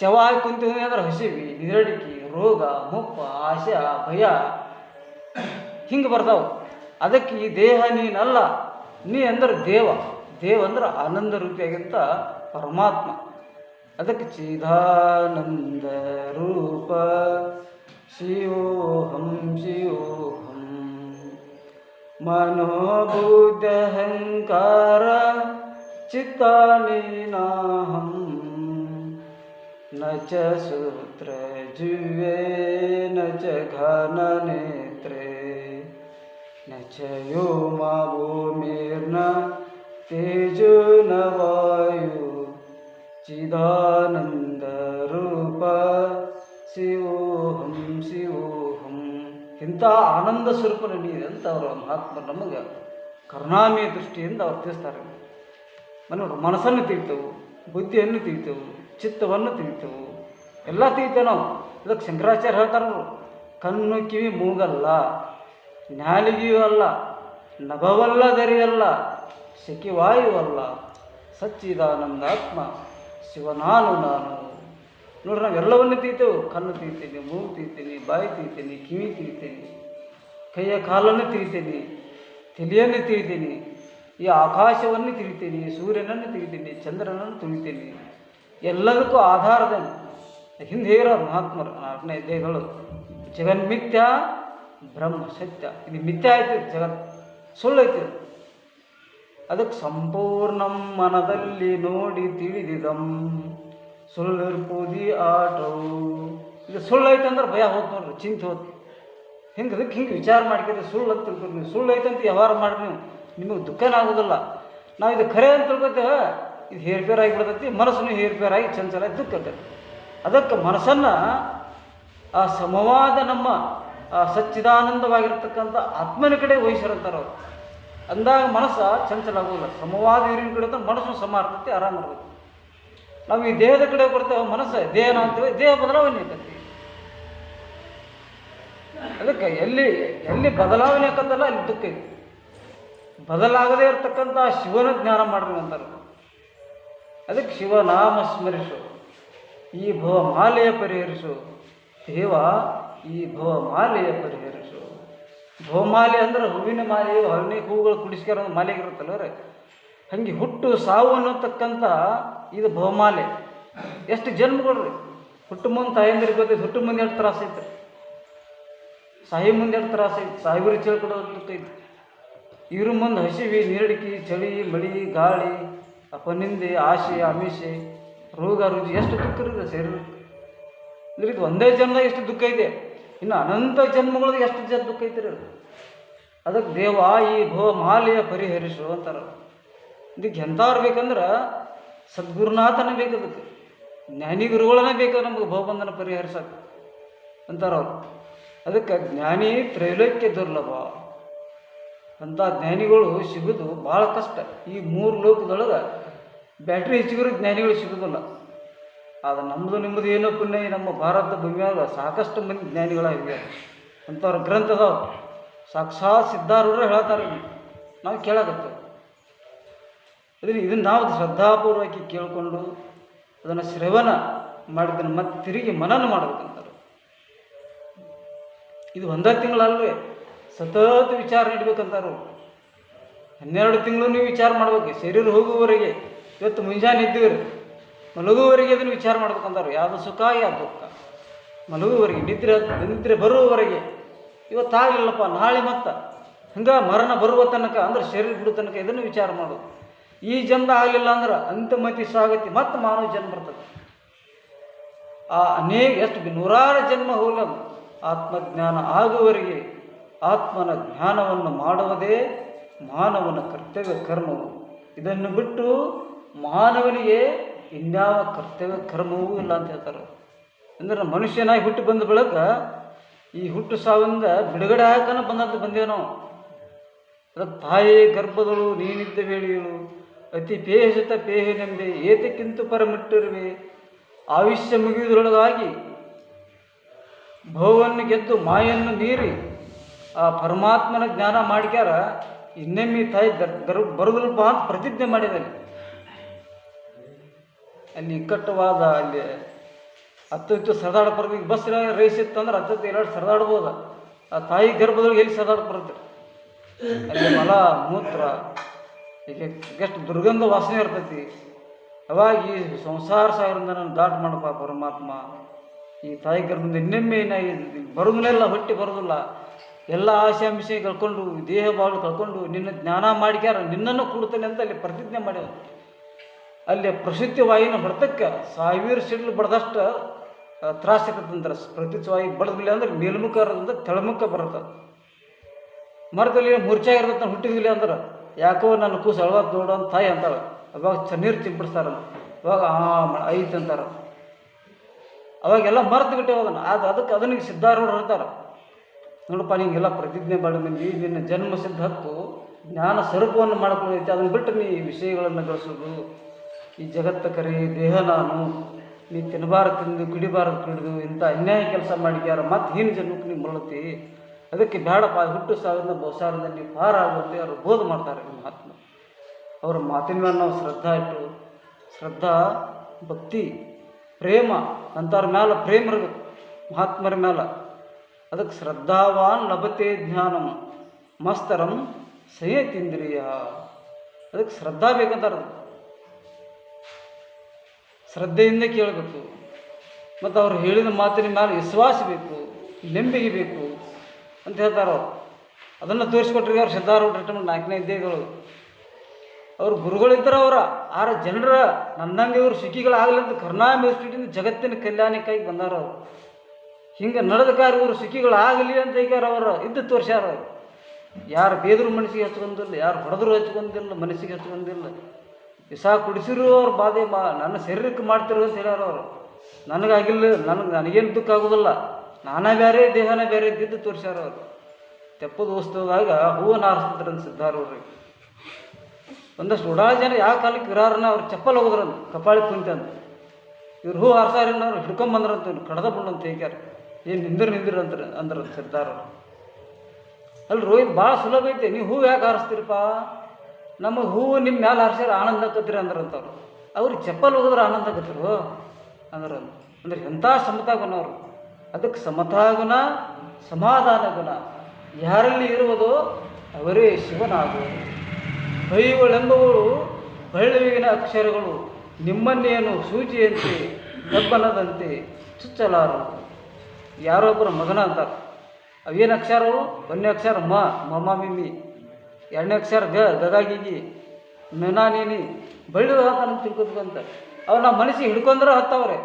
ಶವ ಆಗಿ ಕುಂತೀವಿ ಅಂದ್ರೆ ಹಸಿವಿ, ನಿರಡಿಕೆ, ರೋಗ, ಮುಪ್ಪ ಆಶೆ ಭಯ ಹಿಂಗೆ ಬರ್ತಾವೆ. ಅದಕ್ಕೆ ಈ ದೇಹ ನೀನಲ್ಲ, ನೀ ಅಂದ್ರೆ ದೇವ. ದೇವ ಅಂದ್ರೆ ಆನಂದ ರೂಪಿಯಾಗಿಂತ ಪರಮಾತ್ಮ. ಅದಕ್ಕೆ ಚಿದಾನಂದ ರೂಪ. ಶಿವೋಹಂ ಶಿವೋಹಂ. ಮನೋಬುದ್ಧಹಂಕಾರ ಚಿತ್ತಾನೀನಾಹಂ. ನ ಚ ಸೂತ್ರ ಜೀವೇ ನ ಚ જયો ಮಾ મેરના ತೇಜನವಾಯು. ಚಿದಾನಂದ ರೂಪ ಶಿವೋಹಂ ಶಿವೋಹಂ ಇಂಥ ಆನಂದ ಸ್ವರೂಪನ ನೀರು ಅಂತ ಅವರ ಮಹಾತ್ಮ ನಮಗೆ ಕರುಣಾಮಯ ದೃಷ್ಟಿಯಿಂದ ವರ್ತಿಸ್ತಾರೆ ತಿಳಿಸ್ತಾರೆ. ಮನಸ್ಸನ್ನು ತಿಳಿತೇವೆ, ಬುದ್ಧಿಯನ್ನು ತಿಳಿತೇವೆ, ಚಿತ್ತವನ್ನು ತಿಳಿತೇವೆ. ಎಲ್ಲ ತಿಳಿತೇವೆ ನಾವು. ಇದಕ್ಕೆ ಶಂಕರಾಚಾರ್ಯ ಹೇಳ್ತಾರವರು ಕಣ್ಣು ಕಿವಿ ಮೂಗಲ್ಲ. ನಾಲಿಗೆಯೂ ಅಲ್ಲ ನಭವಲ್ಲ ದರಿಯಲ್ಲ ಶಕಿವಾಯುವಲ್ಲ ಸಚ್ಚಿದಾನಂದ ಆತ್ಮ ಶಿವನಾನು ನಾನು ನೋಡ್ರಿ ನಾವು ಎಲ್ಲವನ್ನೂ ತಿಳಿತೇವೆ ಕಣ್ಣು ತೀತೀನಿ, ಮೂಗು ತೀತೀನಿ, ಬಾಯಿ ತೀತೀನಿ, ಕಿವಿ ತೀತೀನಿ, ಕೈಯ ಕಾಲನ್ನು ತಿಳಿತೀನಿ ತಲೆಯನ್ನು ತಿಳಿತೀನಿ ಈ ಆಕಾಶವನ್ನು ತಿಳಿತೀನಿ ಸೂರ್ಯನನ್ನು ತಿಳಿತೀನಿ ಚಂದ್ರನನ್ನು ತಿಳಿತೀನಿ. ಎಲ್ಲದಕ್ಕೂ ಆಧಾರದ ಹಿಂದೆ ಇರೋ ಮಹಾತ್ಮರು, ನಾಲ್ಕನೇ ದೇಹಗಳು ಜಗನ್ಮಿಥ್ಯ ಬ್ರಹ್ಮ ಸತ್ಯ. ಇದು ಮಿಥ್ಯ ಆಯ್ತು, ಜಗತ್ ಸುಳ್ಳು ಐತಿ ಅದಕ್ಕೆ ಸಂಪೂರ್ಣ ಮನದಲ್ಲಿ ನೋಡಿ ತಿಳಿದಿದಂ. ಸುಳ್ಳಿರ್ಪುದಿ ಆಟವು ಇದು ಸುಳ್ಳು ಐತೆ ಅಂದ್ರೆ ಭಯ ಹೋತ್ ನೋಡ್ರಿ, ಚಿಂತೆ ಹೋತ್. ಹಿಂಗೆ ಅದಕ್ಕೆ ಹಿಂಗೆ ವಿಚಾರ ಮಾಡ್ಕಿದ್ರೆ ಸುಳ್ಳು ಅಂತ ತಿಳ್ಕೊರಿ ನೀವು. ಸುಳ್ಳು ಐತೆ ಅಂತ ವ್ಯವಹಾರ ಮಾಡಿ ನೀವು, ನಿಮಗೆ ದುಃಖನೇ ಆಗೋದಿಲ್ಲ. ನಾವು ಇದು ಖರೆ ಅಂತ ತಿಳ್ಕೊತೇವೆ, ಇದು ಹೇರ್ಫೇರ್ ಆಗಿಬಿಡ್ತೈತಿ ಮನಸ್ಸನ್ನು ಹೇರ್ಫೇರ್ ಆಗಿ ಚಂಚಲ ದುಃಖ. ಅದಕ್ಕೆ ಮನಸ್ಸನ್ನು ಆ ಸಮವಾದ ನಮ್ಮ ಸಚ್ಚಿದಾನಂದವಾಗಿರ್ತಕ್ಕಂಥ ಆತ್ಮನ ಕಡೆ ವಹಿಸಿರಂತಾರೆ ಅವರು. ಅಂದಾಗ ಮನಸ್ಸು ಆಗುವುದಿಲ್ಲ ಸಮವಾದ ಇರಿನ ಕಡೆ ಅಂತ ಮನಸ್ಸು ಸಮ ಆರಾಮ ಇರ್ತೈತಿ ನಾವು ಈ ದೇಹದ ಕಡೆ ಕೊಡ್ತೇವೆ ಮನಸ್ಸು ದೇಹನ ಅಂತೀವಿ, ದೇಹ ಬದಲಾವಣೆ ಆಕತಿ ಅದಕ್ಕೆ ಎಲ್ಲಿ ಎಲ್ಲಿ ಬದಲಾವಣೆ ಆಕತ್ತಲ್ಲ, ಅಲ್ಲಿ ದುಃಖ ಐತಿ. ಬದಲಾಗದೇ ಇರತಕ್ಕಂಥ ಶಿವನ ಜ್ಞಾನ ಮಾಡ್ರಿ ಅಂತಾರೆ. ಅದಕ್ಕೆ ಶಿವನಾಮ ಸ್ಮರಿಸು. ಈ ಭವ ಮಾಲೆಯ ಪರಿಹರಿಸು. ದೇವ ಈ ಭವ ಮಾಲೆಯ ಪರಿಹರಿಸು ಭವಮಾಲೆ ಅಂದ್ರೆ ಹೂವಿನ ಮಾಲೆ ಹರಣಿ ಹೂಗಳು ಕುಡಿಸ್ಕಾರ ಮಾಲೆ ಇರುತ್ತಲ್ಲ ರೀ. ಹಂಗೆ ಹುಟ್ಟು ಸಾವು ಅನ್ನೋತಕ್ಕಂಥ ಇದು ಭವಮಾಲೆ ಎಷ್ಟು ಜನ್ಮಗಳು ರೀ. ಹುಟ್ಟು ಮುಂದೆ ತಾಯಂದಿರಿಗೆ ಗೊತ್ತೈತೆ ಹುಟ್ಟು ಮುಂದೆ ಎಷ್ಟು ತ್ರಾಸ ಐತೆ ಸಾಯಿ ಮುಂದೆ ಎಷ್ಟು ತ್ರಾಸ ಐತೆ ಸಾವಿರ ಚೇಳ್ಕೊಡೋದೈತಿ ಇವ್ರ ಮುಂದೆ ಹಸಿವಿ, ನೀರಡಿಕೆ, ಚಳಿ, ಮಳಿ, ಗಾಳಿ, ಅಪನಿಂದೆ ಆಶೆ ಅಮಿಷೆ, ರೋಗ, ರುಜಿ, ಎಷ್ಟು ದುಃಖ ಇರುತ್ತೆ ಶರೀರಕ್ಕೆ. ಅಂದ್ರೆ ಇದು ಒಂದೇ ಜನ್ಮದಾಗ ಎಷ್ಟು ದುಃಖ ಇದೆ. ಇನ್ನು ಅನಂತ ಜನ್ಮಗಳದ್ದು ಎಷ್ಟು ಜನ ದುಃಖ ಐತಿ ರೀ ಅದಕ್ಕೆ ದೇವ ಈ ಭೋ ಮಾಲೆಯ ಪರಿಹರಿಸು ಅಂತಾರೆ. ಇದಕ್ಕೆ ಎಂಥವ್ರು ಬೇಕಂದ್ರೆ ಸದ್ಗುರುನಾಥನೇ ಬೇಕು ಅದಕ್ಕೆ. ಜ್ಞಾನಿ ಗುರುಗಳನ್ನೇ ಬೇಕು ನಮಗೆ ಭವಬಂಧನ ಪರಿಹರಿಸಕ್ಕೆ ಅಂತಾರೆ ಅವ್ರು. ಅದಕ್ಕೆ ಜ್ಞಾನಿ ತ್ರೈಲೋಕ್ಯ ದುರ್ಲಭ ಅಂಥ ಜ್ಞಾನಿಗಳು ಸಿಗೋದು ಭಾಳ ಕಷ್ಟ. ಈ ಮೂರು ಲೋಕದೊಳಗೆ ಬ್ಯಾಟ್ರಿ ಹೆಚ್ಚಿಗಿರೋ ಜ್ಞಾನಿಗಳು ಸಿಗೋದಿಲ್ಲ. ಅದು ನಮ್ಮದು ನಿಮ್ಮದು ಏನೋ ಪುಣ್ಯ ನಮ್ಮ ಭಾರತ ಭೂಮಿಯಾಗ ಸಾಕಷ್ಟು ಮಂದಿ ಜ್ಞಾನಿಗಳಾಗಿವೆ ಅಂಥವ್ರ ಗ್ರಂಥ ಅದಾವ ಸಾಕ್ಷಾತ್ ಸಿದ್ಧಾರೂಢರು ಹೇಳ್ತಾರೆ. ನಾವು ಕೇಳಾಕತ್ತೇವೆ. ಅದನ್ನು ಇದನ್ನು ನಾವು ಶ್ರದ್ಧಾಪೂರ್ವಕ್ಕೆ ಕೇಳಿಕೊಂಡು ಅದನ್ನು ಶ್ರವಣ ಮಾಡಿದ್ದನ್ನು ಮತ್ತೆ ತಿರುಗಿ ಮನನ ಮಾಡ್ಬೇಕಂತಾರೆ. ಇದು ಒಂದೇ ತಿಂಗಳಲ್ಲೇ ಸತತ ವಿಚಾರ ನೀಡ್ಬೇಕಂತಾರು. ಹನ್ನೆರಡು ತಿಂಗಳು ನೀವು ವಿಚಾರ ಮಾಡ್ಬೇಕು. ಶರೀರ ಹೋಗುವವರೆಗೆ. ಇವತ್ತು ಮುಂಜಾನೆ ಇದ್ದೀವಿ ಮಲಗುವವರೆಗೆ ಅದನ್ನು ವಿಚಾರ ಮಾಡ್ಬೇಕಂತಾರೆ ಯಾವುದು ಸುಖ, ಯಾವುದು ದುಃಖ. ಮಲಗುವವರೆಗೆ ನಿದ್ರೆ ನಿದ್ರೆ ಬರುವವರೆಗೆ ಇವತ್ತು ಆಗಲಿಲ್ಲಪ್ಪ ನಾಳೆ ಮತ್ತೆ. ಹಂಗೆ ಮರಣ ಬರುವ ತನಕ, ಅಂದ್ರೆ ಶರೀರ ಬಿಡೋ ತನಕ ಇದನ್ನು ವಿಚಾರ ಮಾಡೋದು ಈ ಜನ್ಮ ಆಗಲಿಲ್ಲ ಅಂದ್ರೆ ಅಂತಮತಿ ಸಾಗತಿ ಮತ್ತೆ ಮಾನವ ಜನ್ಮ ಬರ್ತದೆ. ಆ ಅನೇಕ, ಎಷ್ಟು ನೂರಾರು ಜನ್ಮ ಹೋಗಲ್ಲ ಆತ್ಮಜ್ಞಾನ ಆಗುವವರೆಗೆ ಆತ್ಮನ ಜ್ಞಾನವನ್ನು ಮಾಡುವುದೇ ಮಾನವನ ಕರ್ತವ್ಯ, ಕರ್ಮವು. ಇದನ್ನು ಬಿಟ್ಟು ಮಾನವನಿಗೆ ಇನ್ಯಾವ ಕರ್ತವ್ಯ ಕರ್ಮವೂ ಇಲ್ಲ ಅಂತ ಹೇಳ್ತಾರೆ ಅಂದ್ರೆ ಮನುಷ್ಯನಾಗಿ ಹುಟ್ಟು ಬಂದ ಬಳಿಕ ಈ ಹುಟ್ಟು ಸಾವಿಂದ ಬಿಡುಗಡೆ ಹಾಕನ ಬಂದಂತ ಬಂದೇನೋ ನಾವು. ಅದಕ್ಕೆ ತಾಯಿ ಗರ್ಭದಳು, ನೀನಿದ್ದ ವೇಳೆಯಳು ಅತಿ ಪೇಹಜತ ಪೇಹನೆಂಬೆ ಏತಕ್ಕಿಂತ ಪರಮಿಟ್ಟಿರುವೆ. ಆಯುಷ್ಯ ಮುಗಿಯುವುದರೊಳಗಾಗಿ ಭವವನ್ನು ಗೆದ್ದು ಮಾಯನ್ನು ಮೀರಿ ಆ ಪರಮಾತ್ಮನ ಜ್ಞಾನ ಮಾಡ್ಕ್ಯಾರ, ಇನ್ನೊಮ್ಮೆ ತಾಯಿ ಗರ್ ಗರ್ ಬರುದಲ್ಪ ಅಂತ ಪ್ರತಿಜ್ಞೆ ಮಾಡಿದಲ್ಲಿ ಅಲ್ಲಿ ಇಕ್ಕಟ್ಟುವಾದ ಅಲ್ಲಿ ಹತ್ತು ಸರದಾಡ ಬರ್ತದೆ ಈಗ ಬಸ್ ರೈಸ್ ಇತ್ತು ಅಂದ್ರೆ ಹತ್ತತ್ತು ಎರಡು ಸರದಾಡ್ಬೋದು. ಆ ತಾಯಿ ಗರ್ಭದೊಳಗೆ ಎಲ್ಲಿ ಸರದಾಡ ಬರುತ್ತೆ ಅಲ್ಲಿ ಮಲ, ಮೂತ್ರ ಈಗ ಎಷ್ಟು ದುರ್ಗಂಧ ವಾಸನೆ ಇರ್ತೈತಿ. ಅವಾಗ ಈ ಸಂಸಾರ ಸಾಗರದಿಂದ ನಾನು ದಾಟ್ ಮಾಡಪ್ಪ ಪರಮಾತ್ಮ. ಈ ತಾಯಿ ಗರ್ಭದಿಂದ ಇನ್ನೊಮ್ಮೆ ನಾ ಬರೋದಿಲ್ಲ ಹೊಟ್ಟೆ ಬರೋದಿಲ್ಲ. ಎಲ್ಲ ಆಸೆ ಅಂಶೆ ಕಳ್ಕೊಂಡು, ದೇಹ ಬಾಳು ಕಳ್ಕೊಂಡು, ನಿನ್ನ ಜ್ಞಾನ ಮಾಡಿಕ್ಯಾರ, ನಿನ್ನನ್ನು ಕೊಡ್ತೇನೆ ಅಂತ ಅಲ್ಲಿ ಪ್ರತಿಜ್ಞೆ ಮಾಡ್ಯಾವ ಅಲ್ಲಿ ಪ್ರಸಿದ್ಧ ವಾಯಿನ ಹೊಡೆತಕ್ಕೆ ಸಾವಿರ ಸಿಡ್ಲು ಬಡ್ದಷ್ಟು ತ್ರಾಸ ಇರ್ತದಂದ್ರೆ ಪ್ರಸಿದ್ಧ ವಾಯಿ ಬಡ್ದಿಲ್ಲ ಅಂದ್ರೆ ಮೇಲ್ಮುಖ ಇರೋದ್ರಿಂದ ತೆಳಮುಖ ಬರುತ್ತೆ. ಮರದಲ್ಲಿ ಮುರ್ಚಾ ಇರ್ತೈತೆ ಹುಟ್ಟಿದಿಲ್ಲ ಅಂದ್ರೆ ಯಾಕೋ ನನ್ನ ಕೂಸು ಅಳವಾದ ನೋಡು ಅಂತ ತಾಯಿ ಅಂತಾಳೆ. ಅವಾಗ ಚನ್ನೀರು ಚಿಂಪಿಡ್ತಾರೆ ಅವಾಗ ಐತ್ ಅಂತಾರೆ. ಅವಾಗೆಲ್ಲ ಮರೆತು ಬಿಟ್ಟೆ ಹೋಗೋಣ ಅದು ಅದಕ್ಕೆ ಅದನಿಗೆ ಸಿದ್ಧಾರೂಢ ಹೇಳ್ತಾರೆ ನೋಡಪ್ಪ, ನಿಂಗೆಲ್ಲ ಪ್ರತಿಜ್ಞೆ ಮಾಡಿ ಮಂದಿ ನಿನ್ನ ಜನ್ಮ ಸಿದ್ಧ ಹಕ್ಕು ಜ್ಞಾನ ಸ್ವರೂಪವನ್ನು ಮಾಡ್ಕೊಳ್ಳೈತೆ ಅದನ್ನು ಬಿಟ್ಟು ನೀ ವಿಷಯಗಳನ್ನು ಗಳಿಸೋದು ಈ ಜಗತ್ತ ಕರೆ ದೇಹ ನಾನು, ನೀ ತಿನ್ನಬಾರದು ತಿಂದು ಕುಡಿಬಾರದು ಕುಡಿದು ಇಂಥ ಅನ್ಯಾಯ ಕೆಲಸ ಮಾಡಿದ್ಯಾರ, ಮತ್ತೆ ಹೀನ ಜನಕ್ಕೆ ನೀವು ಮರಳತಿ ಅದಕ್ಕೆ ಬೇಡಪ್ಪ ಹುಟ್ಟು ಸಾವಿರದ ಬಹುಸಾರದಿಂದ ನೀವು ಪಾರಾಗುವಂತೆ ಅವರು ಬೋಧ ಮಾಡ್ತಾರೆ ಮಹಾತ್ಮ ಅವರ ಮಾತಿನ ಮೇಲೆ ನಾವು ಶ್ರದ್ಧಾ ಇಟ್ಟು, ಶ್ರದ್ಧಾ, ಭಕ್ತಿ, ಪ್ರೇಮ, ಅಂಥವ್ರ ಮೇಲೆ ಪ್ರೇಮ ಇರಬೇಕು, ಮಹಾತ್ಮರ ಮೇಲೆ ಅದಕ್ಕೆ ಶ್ರದ್ಧಾವಾನ್ ಲಭತೆ ಜ್ಞಾನಂ, ಮಸ್ತರಂ ಸಂಯತಿಂದ್ರಿಯ ಅದಕ್ಕೆ ಶ್ರದ್ಧಾ ಬೇಕಂತಾರೆ. ಶ್ರದ್ಧೆಯಿಂದ ಕೇಳಬೇಕು. ಮತ್ತು ಅವ್ರು ಹೇಳಿದ ಮಾತಿನ ಮೇಲೆ ವಿಶ್ವಾಸ ಬೇಕು, ನಂಬಿಕೆ ಬೇಕು ಅಂತ ಹೇಳ್ತಾರೆ ಅವರು. ಅದನ್ನು ತೋರಿಸ್ಕೊಟ್ರಿಗೆ ಅವ್ರು ಸಿದ್ಧಾರೂಢ ನಾಲ್ಕನೇ ಇದ್ದೇಗಳು ಅವರು ಗುರುಗಳಿದ್ದರೆ ಅವರ. ಆರ ಜನರ ನನ್ನಂಗೆ ಇವರು ಸುಖಿಗಳಾಗಲಿ ಅಂತ ಕರುಣಾ ಯೂನಿವರ್ಸಿಟಿಯಿಂದ ಜಗತ್ತಿನ ಕಲ್ಯಾಣಕ್ಕಾಗಿ ಬಂದಾರ ಅವರು. ಹಿಂಗೆ ನಡೆದ ಕಾರ್ಯ ಇವರು ಸುಖಿಗಳಾಗಲಿ ಅಂತ ಹೇಳ್ಯಾರ ಅವರ. ಇದ್ದು ತೋರಿಸ್ಯಾರ ಅವರು. ಯಾರು ಬೇದರು ಮನಸ್ಸಿಗೆ ಹಚ್ಕೊಂಡಿಲ್ಲ ಯಾರು ಹೊಡೆದ್ರು ಹಚ್ಕೊಂಡಿಲ್ಲ ಮನಸ್ಸಿಗೆ ಹಚ್ಕೊಂಡಿಲ್ಲ ವಿಷ ಕುಡಿಸಿರು ಅವ್ರ ಬಾಧೆ ಮಾ, ನನ್ನ ಶರೀರಕ್ಕೆ ಮಾಡ್ತಿರೋ ಅಂತ ಹೇಳ್ಯಾರ ಅವರು. ನನಗಾಗಿಲ್ಲ, ನನಗೆ, ನನಗೇನು ದುಃಖ ಆಗೋದಿಲ್ಲ. ನಾನೇ ಬೇರೆ ದೇಹನೇ ಬೇರೆ ಇದ್ದಿದ್ದು ತೋರಿಸ್ಯಾರ ಅವರು. ತೆಪ್ಪದ ವಸ್ತುವಾಗ ಹೂವನ್ನು ಆರಿಸ್ತಿದ್ರಂತ ಸಿದ್ಧಾರವ್ರಿಗೆ ಒಂದಷ್ಟು ಉಡಾಳ ಜನ ಯಾವ ಕಾಲಕ್ಕೆ ಇರಾರನ್ನ ಅವ್ರು ಚಪ್ಪಲ್ ಹೋಗೋದ್ರಂತ, ಕಪಾಳಿ ಕುಂತಂತ ಇವ್ರು ಹೂ ಆರ್ಸಾರಿನ ಅವ್ರು ಹಿಡ್ಕೊಂಬಂದ್ರಂತ ಇವ್ರು, ಕಡ್ದ ಬಿಡಂತ ಹೇಗ್ಯಾರ ಏನು ನಿಂದಿರು ನಿಂದಿರು ಅಂತಾರೆ ಅಂದ್ರಂತ ಸಿದ್ಧಾರವ್ರು ಅಲ್ರಿ ರೋಹಿತ್ ಭಾಳ ಸುಲಭ ಐತೆ, ನೀವು ಹೂ ಯಾಕೆ ಹಾರಿಸ್ತೀರಪ್ಪ ನಮಗೆ ಹೂವು ನಿಮ್ಮ ಮ್ಯಾಲೆ ಹಾರಿಸ್ಯಾರ ಆನಂದ ಆಕತ್ರಿ ಅಂದ್ರಂತವ್ರು. ಅವ್ರು ಚಪ್ಪಲ್ ಹೋದ್ರೆ ಆನಂದ ಆಕತ್ತಿರು ಅಂದ್ರೆ ಅಂದ್ರೆ ಎಂಥ ಸಮತಾ ಗುಣ ಅವರು ಅದಕ್ಕೆ ಸಮತಾ ಗುಣ ಸಮಾಧಾನ ಗುಣ ಯಾರಲ್ಲಿ ಇರುವುದು ಅವರೇ ಶಿವನಾಗುವುದು ಬೈಗಳೆಂಬುವಳು ಬಳ್ಳುವಿನ ಅಕ್ಷರಗಳು, ನಿಮ್ಮನ್ನೇನು ಸೂಜಿಯಂತೆ ಕಬ್ಬನದಂತೆ ಚುಚ್ಚಲಾರು ಯಾರೊಬ್ಬರ ಮಗನ ಅಂತಾರೆ. ಅವೇನು ಅಕ್ಷರವು? ಒಂದನೇ ಅಕ್ಷರ ಮ ಮಿಮಿ ಎರಡನೇ ಅಕ್ಷರ ಗ ಗದಾಗಿಗಿ ನೀನಿ ಬಳ್ಳಿ ಅಂತ ನಮ್ಗೆ ತಿಳ್ಕೊಬೇಕಂತ ಅವು ನಾವು ಮನಸ್ಸಿಗೆ ಹಿಡ್ಕೊಂಡ್ರೆ ಹತ್ತವ್ರೆ.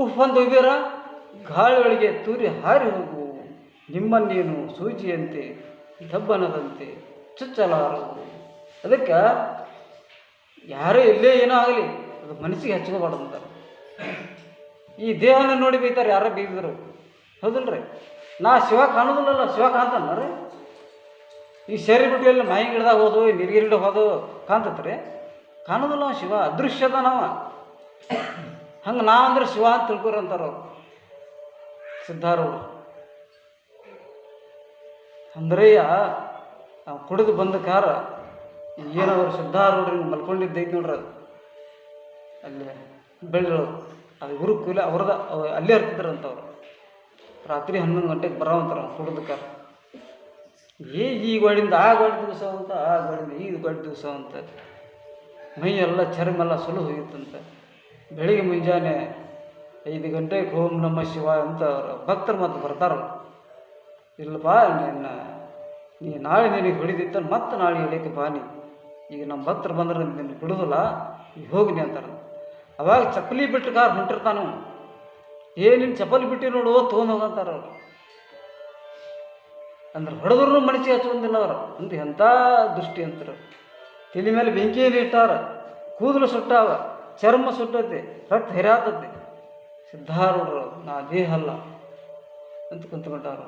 ಉಫ್ ಅಂತ ಹೋಗ್ಯಾರ ಗಾಳಿ ಒಳಗೆ ತೂರಿ ಹಾರಿ ಹೋಗು. ನಿಮ್ಮನ್ನೇನು ಸೂಜಿಯಂತೆ, ದಬ್ಬನದಂತೆ ಚುಚ್ಚಲಾರು ಅದಕ್ಕೆ ಯಾರೇ ಎಲ್ಲೇ ಏನೋ ಆಗಲಿ, ಅದು ಮನಸ್ಸಿಗೆ ಹಚ್ಕೋಬಾರ್ದು ಈ ದೇಹನ ನೋಡಿ ಬೈತಾರೆ ಯಾರೋ ಬೀಗಿದ್ರು ಹೌದಲ್ರಿ? ನಾ ಶಿವ ಕಾಣೋದಿಲ್ಲಲ್ಲ, ಶಿವ ಕಾಣ್ತಾನ ರೀ ಈ ಸೇರಿ ಬಿಟ್ಟು ಎಲ್ಲ ಮೈ ಗಿಡದಾಗ ಹೋದು ನೀರ್ಗಿರಿಡ ಹೋದು ಕಾಣ್ತತ್ರಿ. ಕಾಣೋದಿಲ್ಲ ಶಿವ ಅದೃಶ್ಯದ ನಾವ ಹಂಗೆ ನಾ ಅಂದ್ರೆ ಶಿವ ಅಂತ ತಿಳ್ಕೊರಿ ಅಂತಾರ ಅವ್ರು ಅಂದ್ರಯ್ಯ ನಾವು ಕುಡಿದು ಬಂದ ಕಾರ ಏನವ್ರು ಸಿದ್ಧಾರವ್ರು ಮಲ್ಕೊಂಡಿದ್ದೈತೆ ನೋಡ್ರಿ ಅದು. ಅಲ್ಲಿ ಬೆಳ್ಳಿರೋದು ಅದು ಗುರು ಕೂಲ ಅವ್ರದ, ಅವ್- ಅಲ್ಲೇ ಇರ್ತಿದ್ರಂತವ್ರು. ರಾತ್ರಿ ಹನ್ನೊಂದು ಗಂಟೆಗೆ ಬರೋವಂತಾರೆ ಕುಡಿದ ಕಾರ. ಏ, ಈ ಗೋಡಿಂದ ಆ ಗೋಡೆ ದಿವಸ ಅಂತ, ಆ ಗೋಡಿಂದ ಈ ಗೋಡೆ ದಿವಸ ಅಂತ. ಮೈ ಎಲ್ಲ ಚರ್ಮ ಎಲ್ಲ ಸುಲು ಹೋಗಿತ್ತಂತ. ಬೆಳಿಗ್ಗೆ ಮುಂಜಾನೆ ಐದು ಗಂಟೆಗೆ ಓಂ ನಮ್ಮ ಶಿವ ಅಂತ ಅವರು ಭಕ್ತರು ಮತ್ತು ಬರ್ತಾರ ಇಲ್ಲಪ್ಪ, ನಿನ್ನ, ನೀ ನಾಳೆ ನಿನಗೆ ಹೊಡಿದಿತ್ತ ಮತ್ತೆ ನಾಳೆ ಹೇಳಿಕೆ ಬಾ ನೀ? ಈಗ ನಮ್ಮ ಭಕ್ತರು ಬಂದ್ರೆ ನಿನ್ನ ಬಿಡುದಿಲ್ಲ, ಈಗ ಹೋಗಿನಿ ಅಂತಾರೆ ಅವಾಗ ಚಪ್ಪಲಿ ಬಿಟ್ಟು ಕಾರ್ ಹೊಂಟಿರ್ತಾನು ಏ, ನಿನ್ನ ಚಪ್ಪಲಿ ಬಿಟ್ಟು ನೋಡು, ತೊಗೊಂಡು ಹೋಗಂತಾರೆ ಅವ್ರು ಅಂದ್ರೆ ಹೊಡೆದ್ರು ಮನಸ್ಸಿಗೆ ಹಚ್ಚುವಂದಿಲ್ಲ ಅವ್ರು ಅಂತ ಎಂಥ ದೃಷ್ಟಿ ಅಂತಾರೆ. ತಲೆ ಮೇಲೆ ಬೆಂಕಿಯಲ್ಲಿ ಇಟ್ಟಾರ, ಕೂದಲು ಸುಟ್ಟಾವ, ಚರ್ಮ ಸುಟ್ಟತೆ ರಕ್ತ ಹೆರಾತತಿ ಸಿದ್ಧಾರೂಢರು, ನಾ ದೇಹ ಅಲ್ಲ ಅಂತ ಕುಂತ್ಕೊಂಡಾರ.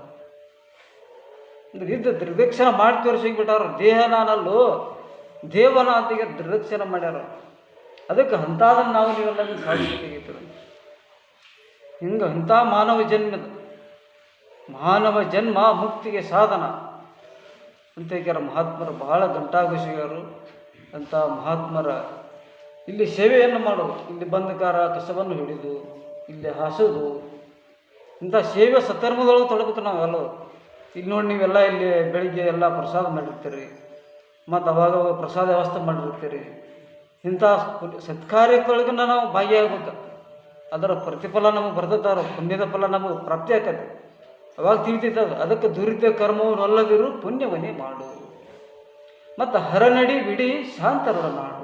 ಅಂದ್ರೆ ಇದ್ದ ದುರ್ದಕ್ಷಿಣ ಮಾಡಿ ತೋರಿಸಿಬಿಟ್ಟಾರ ದೇಹ ನಾನಲ್ಲೋ, ದೇವನ ಅಂತ ಈಗ ದುರ್ದಕ್ಷಿಣ ಮಾಡ್ಯಾರ. ಅದಕ್ಕೆ ಅಂಥದನ್ನು ನಾವು ನೀವೆಲ್ಲ ಸಾಧಿಸಬೇಕಾಗಿತ್ತು. ಹಿಂಗೆ ಅಂಥ ಮಾನವ ಜನ್ಮದ ಮಾನವ ಜನ್ಮ ಮುಕ್ತಿಗೆ ಸಾಧನ. ಅಂತ ಹೇಳ್ಯಾರ ಮಹಾತ್ಮರು ಬಹಳ ಗಂಟಾಘೋಷಿಗರು ಅಂಥ ಮಹಾತ್ಮರ ಇಲ್ಲಿ ಸೇವೆಯನ್ನು ಮಾಡೋದು ಇಲ್ಲಿ ಬಂದ ಕಾರ ಕಸವನ್ನು ಹಿಡಿದು, ಇಲ್ಲಿ ಹಾಸೋದು ಇಂಥ ಸೇವೆ ಸತ್ಕರ್ಮದೊಳಗೆ ನಾವು ನಾವೆಲ್ಲರೂ ಇಲ್ಲಿ ನೋಡಿ ನೀವೆಲ್ಲ ಇಲ್ಲಿ ಬೆಳಿಗ್ಗೆ ಎಲ್ಲ ಪ್ರಸಾದ ಮಾಡಿರ್ತೀರಿ. ಮತ್ತು ಅವಾಗ ಪ್ರಸಾದ ವ್ಯವಸ್ಥೆ ಮಾಡಿರ್ತೀರಿ. ಇಂಥ ಪುಣ್ಯ- ಸತ್ಕಾರ್ಯದೊಳಗೆ ನಾವು ಭಾಗಿಯಾಗುತ್ತೆ ಅದರ ಪ್ರತಿಫಲ ನಮಗೆ ಬರ್ತದಾರ ಪುಣ್ಯದ ಫಲ ನಮಗೆ ಪ್ರಾಪ್ತಿ ಅವಾಗ ತಿಳಿತೈತದ ಅದಕ್ಕೆ ದುರಿತ ಕರ್ಮವನ್ನೊಲ್ಲದಿರು ಪುಣ್ಯವನ್ನೇ ಮಾಡು. ಮತ್ತು ಹರನಡಿ ಬಿಡಿ ಶಾಂತರೊಡನಾಡು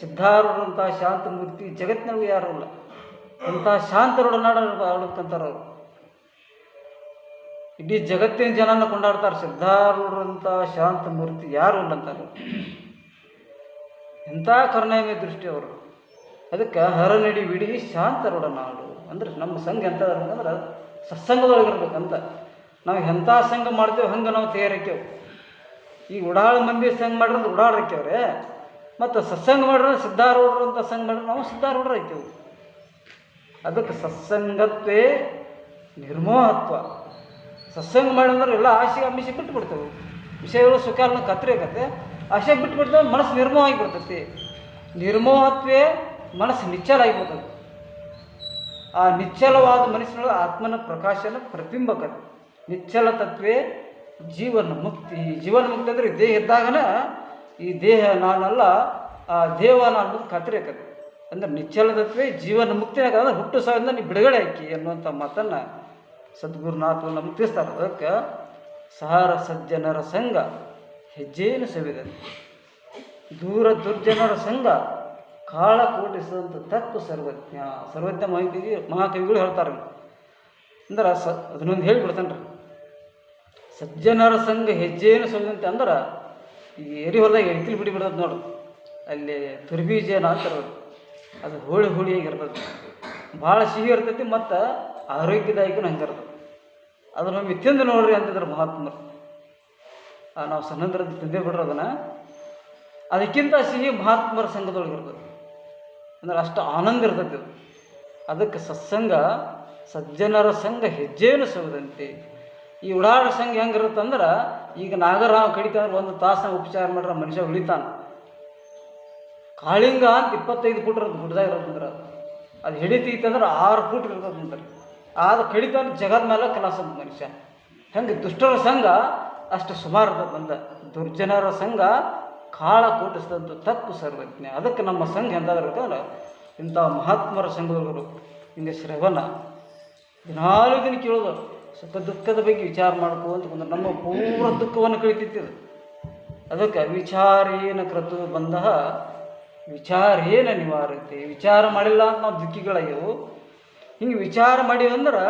ಸಿದ್ಧಾರೂಢಂಥ ಶಾಂತ ಮೂರ್ತಿ ಜಗತ್ತಿನೊಳಗೆ ಯಾರೂ ಇಲ್ಲ. ಅಂಥ ಶಾಂತರೊಡನಾಡ ಆಡಕ್ಕಂತಾರ ಅವರು. ಇಡೀ ಜಗತ್ತಿನ ಜನನ ಕೊಂಡಾಡ್ತಾರೆ. ಸಿದ್ಧಾರೂಢರಂಥ ಶಾಂತ ಮೂರ್ತಿ ಯಾರು ಇಲ್ಲ ಅಂತಾರೆ ಎಂಥ ಕರುಣಾಮಯ ದೃಷ್ಟಿ ಅವರು. ಅದಕ್ಕೆ ಹರನಡಿ ಬಿಡಿ ಶಾಂತರೊಡನಾಡು ಅಂದ್ರೆ ನಮ್ಮ ಸಂಘ ಎಂಥ ಅಂದ್ರೆ ಸತ್ಸಂಗದೊಳಗಿರ್ಬೇಕಂತ. ನಾವು ಎಂಥ ಸಂಘ ಮಾಡ್ತೇವೆ ಹಂಗೆ ನಾವು ತಯಾರಿಕೆವು ಈ ಉಡಾಳ ಮಂದಿ ಸಂಘ ಮಾಡಿರೋದು ಉಡಾಳ ಹಾಕ್ಯವ್ರೆ ಮತ್ತು ಸತ್ಸಂಗ ಮಾಡಿರೋ ಸಿದ್ಧಾರೂಢರು ಅಂತ ಸಂಘ ಮಾಡಿದ್ರೆ ನಾವು ಸಿದ್ಧಾರೂಢರು ಆಯ್ತೇವೆ ಅದಕ್ಕೆ ಸತ್ಸಂಗತ್ವೇ ನಿರ್ಮೋಹತ್ವ. ಸತ್ಸಂಗ ಮಾಡಿದ್ರೆ ಎಲ್ಲ ಆಸೆ ಅಮಿಷೆ ಬಿಟ್ಟು ಬಿಡ್ತೇವೆ ವಿಷಯಗಳು ಸುಖಾಲನ ಕತ್ರಿ ಆಗತ್ತೆ. ಆಸೆ ಬಿಟ್ಟು ಬಿಡ್ತೇವೆ ಮನಸ್ಸು ನಿರ್ಮೋಹ ಆಗಿಬಿಡ್ತೈತಿ. ನಿರ್ಮೋಹತ್ವೇ ಮನಸ್ಸು ನಿಚ್ಚಲ ಆಗಿಬಿಡ್ತದೆ ಆ ನಿಚ್ಚಲವಾದ ಮನಸ್ಸಿನೊಳಗೆ ಆತ್ಮನ ಪ್ರಕಾಶನ ಪ್ರತಿಬಿಂಬಕತೆ ನಿಚ್ಚಲ ತತ್ವೇ ಜೀವನ ಮುಕ್ತಿ. ಜೀವನ ಮುಕ್ತಿ ಅಂದರೆ ದೇಹ ಇದ್ದಾಗನ ಈ ದೇಹ ನಾನಲ್ಲ, ಆ ದೇವ ನಾನು ಖಾತ್ರಿ ಆಕತ್ತೆ ಅಂದ್ರೆ ನಿಚ್ಚಲ ತತ್ವೇ ಜೀವನ ಮುಕ್ತಿ ಅಂದ್ರೆ ಹುಟ್ಟು ಸಾವಿರದಿಂದ ನೀ ಬಿಡುಗಡೆ ಹಾಕಿ ಅನ್ನುವಂಥ ಮಾತನ್ನು ಸದ್ಗುರುನಾಥ ನಮ್ಗೆ ತಿಳಿಸ್ತಾರೆ. ಅದಕ್ಕೆ ಸಹಾರ ಸಜ್ಜನರ ಸಂಘ ಹೆಜ್ಜೇನು ಸವಿದನು. ದೂರ ದುರ್ಜನರ ಸಂಘ ಕಾಳ ಕೋಟಿಸಿದಂಥ ತತ್ವ ಸರ್ವಜ್ಞ ಸರ್ವಜ್ಞ ಮಾಹಿತಿಗೆ ಮಹಾಕವಿಗಳು ಹೇಳ್ತಾರೆ. ಅಂದ್ರೆ ಸ, ಅದನ್ನೊಂದು ಹೇಳಿಬಿಡ್ತಾನೆ ರೀ ಸಜ್ಜನರ ಸಂಘ ಹೆಜ್ಜೆಯನ್ನು ಸಲ್ಲಂತೆ ಅಂದ್ರೆ, ಈ ಎರಿ ಹೊಲದಾಗ ಬಿಡಿ ಬಿಡೋದು ನೋಡು ಅಲ್ಲಿ ತುರ್ಬೀಜ ಅಂತಾರೆ ಅದು. ಹೋಳಿ ಹೋಳಿ ಹೋಳಿಯಾಗಿರ್ತದೆ ಭಾಳ ಸಿಹಿ ಇರ್ತೈತಿ ಮತ್ತು ಆರೋಗ್ಯದಾಯಕನೂ ಹಂಗಿರ್ತದೆ ಅದನ್ನೊಮ್ಮೆ ತಿಂದು ನೋಡ್ರಿ ಅಂತಂದ್ರೆ ಮಹಾತ್ಮರು. ನಾವು ಸಣ್ಣದ್ರದ್ದು ತಿಂದೇ ಬಿಡ್ರಿ ಅದನ್ನು. ಅದಕ್ಕಿಂತ ಸಿಹಿ ಮಹಾತ್ಮರ ಸಂಘದೊಳಗೆ ಇರ್ತದೆ. ಅಂದ್ರೆ ಅಷ್ಟು ಆನಂದ ಇರ್ತೈತಿ ಅದು. ಅದಕ್ಕೆ ಸತ್ಸಂಗ, ಸಜ್ಜನರ ಸಂಘ ಹೆಜ್ಜೆಯನ್ನು ಸವದಂತೆ. ಈ ಉಡಾಡ ಸಂಘ ಹೆಂಗಿರುತ್ತಂದ್ರೆ ಈಗ ನಾಗರಾಮ ಕಡಿತಂದ್ರೆ ಒಂದು ತಾಸನ ಉಪಚಾರ ಮಾಡ್ರೆ ಮನುಷ್ಯ ಉಳಿತಾನ. ಕಾಳಿಂಗ ಅಂತ ಇಪ್ಪತ್ತೈದು ಫುಟ್ ಇರೋದು ಗುಡ್ದಾಗ ಇರೋದಂದ್ರೆ ಅದು ಅದು ಹಿಡಿತೈತಂದ್ರೆ ಆರು ಫುಟ್ ಇರ್ತದಂತಾರೆ. ಆದ ಕಡಿತಾನ ಜಗದ ಮೇಲೆ ಕೆಲಸ ಮನುಷ್ಯ. ಹೆಂಗೆ ದುಷ್ಟರ ಸಂಘ ಅಷ್ಟು ಸುಮಾರು ಇರ್ತದೆ ಬಂದ. ದುರ್ಜನರ ಸಂಘ ಕಾಳ ಕೂಟಿಸಿದಂಥ ತಪ್ಪು ಸರ್ವಜ್ಞ. ಅದಕ್ಕೆ ನಮ್ಮ ಸಂಘ ಎಂದಾದ್ರೂ ಇಂಥ ಮಹಾತ್ಮರ ಸಂಘದವರು, ಹಿಂಗೆ ಶ್ರವಣ, ದಿನಾಲು ದಿನ ಕೇಳೋದು. ಸುಖ ದುಃಖದ ಬಗ್ಗೆ ವಿಚಾರ ಮಾಡ್ಕೋಂತ ಬಂದ್ರೆ ನಮ್ಮ ಪೂರ್ವ ದುಃಖವನ್ನು ಕಳಿತಿತ್ತು ಅದಕ್ಕೆ ವಿಚಾರೇನ ಕ್ರತು ಬಂದ ವಿಚಾರೇನ ನಿವಾರತೆ. ವಿಚಾರ ಮಾಡಿಲ್ಲ ಅಂತ ನಾವು ದುಃಖಿಗಳಾಗ್ಯವು ಹಿಂಗೆ ವಿಚಾರ ಮಾಡಿ ಅಂದ್ರೆ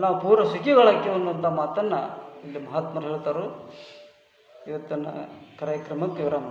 ನಾವು ಪೂರ್ವ ಸುಖಿಗಳಾಗ್ಯವು ಅನ್ನುವಂಥ ಮಾತನ್ನು ಇಲ್ಲಿ ಮಹಾತ್ಮರು ಹೇಳ್ತಾರೋ. ಇವತ್ತಿನ ಕಾರ್ಯಕ್ರಮಕ್ಕೆ ವಿರಾಮ.